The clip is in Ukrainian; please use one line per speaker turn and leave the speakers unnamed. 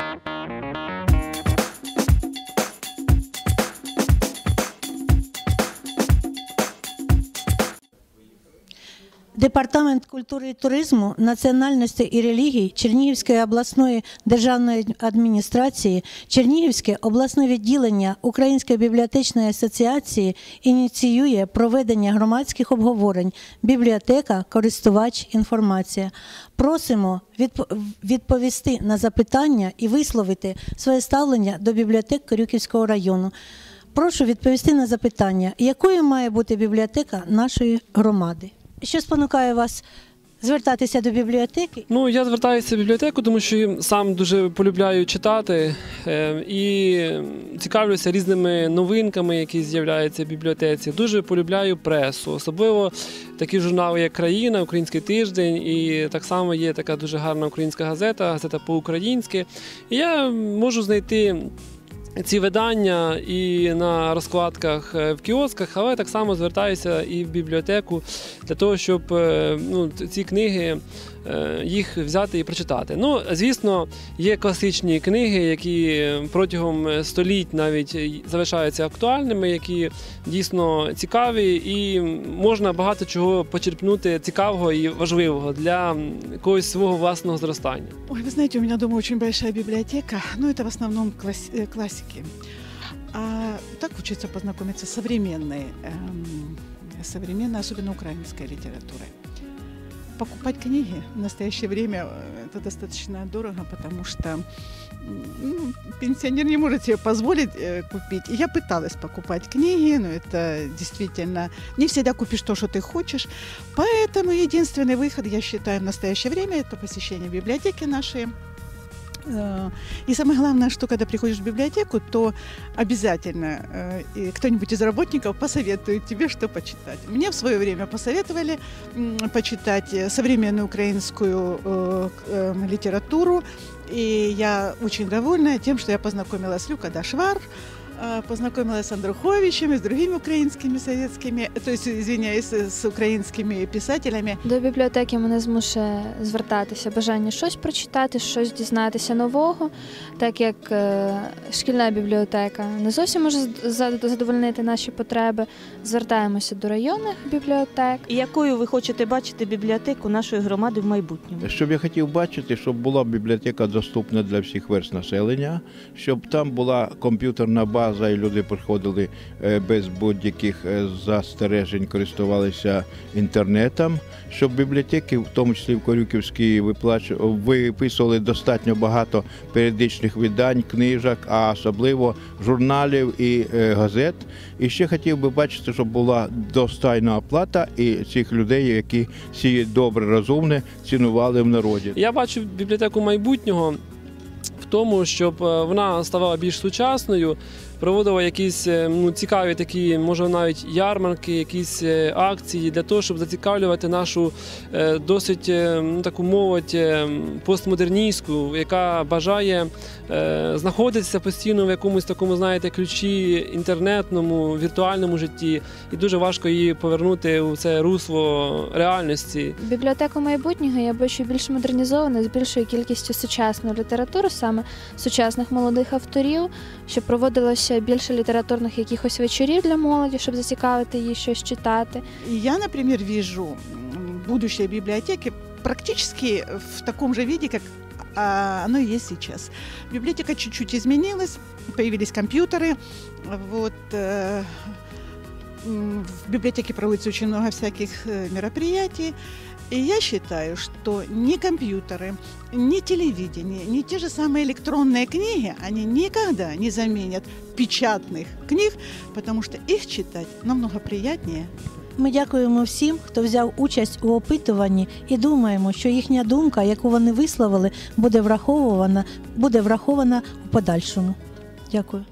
you. Департамент культури і туризму, національності і релігій Чернігівської обласної державної адміністрації, Чернігівське обласне відділення Української бібліотечної асоціації ініціює проведення громадських обговорень бібліотека, користувач, інформація. Просимо відп- відповісти на запитання і висловити своє ставлення до бібліотек Корюківського району. Прошу відповісти на запитання, якою має бути бібліотека нашої громади. Що спонукає вас звертатися до бібліотеки?
Ну, я звертаюся в бібліотеку, тому що сам дуже полюбляю читати е, і цікавлюся різними новинками, які з'являються в бібліотеці. Дуже полюбляю пресу, особливо такі журнали, як Країна, Український тиждень, і так само є така дуже гарна українська газета, газета по-українськи. І я можу знайти Ці видання і на розкладках е, в кіосках, але так само звертаюся і в бібліотеку для того, щоб е, ну, ці книги е, їх взяти і прочитати. Ну, звісно, є класичні книги, які протягом століть навіть залишаються актуальними, які дійсно цікаві, і можна багато чого почерпнути цікавого і важливого для якогось свого власного зростання.
Ой, вы знаете, у меня дома очень большая библиотека, но это в основном класс- э, Классики. А так хочется познакомиться с современной, эм, современной, особенно украинской литературой. Покупать книги в настоящее время э, это достаточно дорого, потому что ну, пенсионер не может себе позволить э, купить. И я пыталась покупать книги, но это действительно не всегда купишь то, что ты хочешь. Поэтому единственный выход, я считаю, в настоящее время это посещение библиотеки нашей. Э, И самое главное, что когда приходишь в библиотеку, то обязательно э, и кто-нибудь из работников посоветует тебе, что почитать. Мне в свое время посоветовали м, почитать э, современную украинскую э, к- э, литературу, и я очень довольна тем, что я познакомилась с Люка Дашвар, э, познакомилась с Андруховичем и с другими украинскими советскими, то есть, извиняюсь, с украинскими писателями.
До бібліотеки мене змушує звертатися бажання щось прочитати, щось дізнатися нового, так як е, шкільна бібліотека не зовсім може задовольнити наші потреби. Звертаємося до районних бібліотек.
І якою ви хочете бачити бібліотеку нашої громади в майбутньому?
Щоб я хотів бачити, щоб була бібліотека доступна для всіх верст населення, щоб там була комп'ютерна база, і люди приходили е, без будь-яких е, застережень, користувалися інтернетом, щоб бібліотеки, в тому числі в Корюківській, виписували достатньо багато періодичних видань, книжок, а особливо журналів і е, газет. І ще хотів би бачити, щоб була достойна оплата і цих людей, які ці добре розумне цінували в народі.
Я бачу бібліотеку майбутнього тому, щоб вона ставала більш сучасною, проводила якісь е, ну, цікаві такі, може навіть ярмарки, якісь е, акції для того, щоб зацікавлювати нашу е, досить ну, таку молодь постмодерністську, яка бажає знаходитися постійно в якомусь такому, знаєте, ключі інтернетному, віртуальному житті, і дуже важко її повернути у це русло реальності.
Бібліотеку майбутнього я бачу більш модернізованою, з більшою кількістю сучасної літератури, саме сучасних молодих авторів, щоб проводилося більше літературних якихось вечорів для молоді, щоб зацікавити її щось читати.
Я, наприклад, вижу будущее бібліотеки практически в такому же виде, як оно и есть сейчас. Чуть-чуть изменилась, появились компьютеры. Вот, м, в библиотеке проводится очень много всяких э, мероприятий. И я считаю, что ни компьютеры, ни телевидение, ни те же самые электронные книги, они никогда не заменят печатных книг, потому что их читать намного приятнее,
Ми дякуємо всім, хто взяв участь у опитуванні, і думаємо, що їхня думка, яку вони висловили, буде врахована, буде врахована у подальшому. Дякую.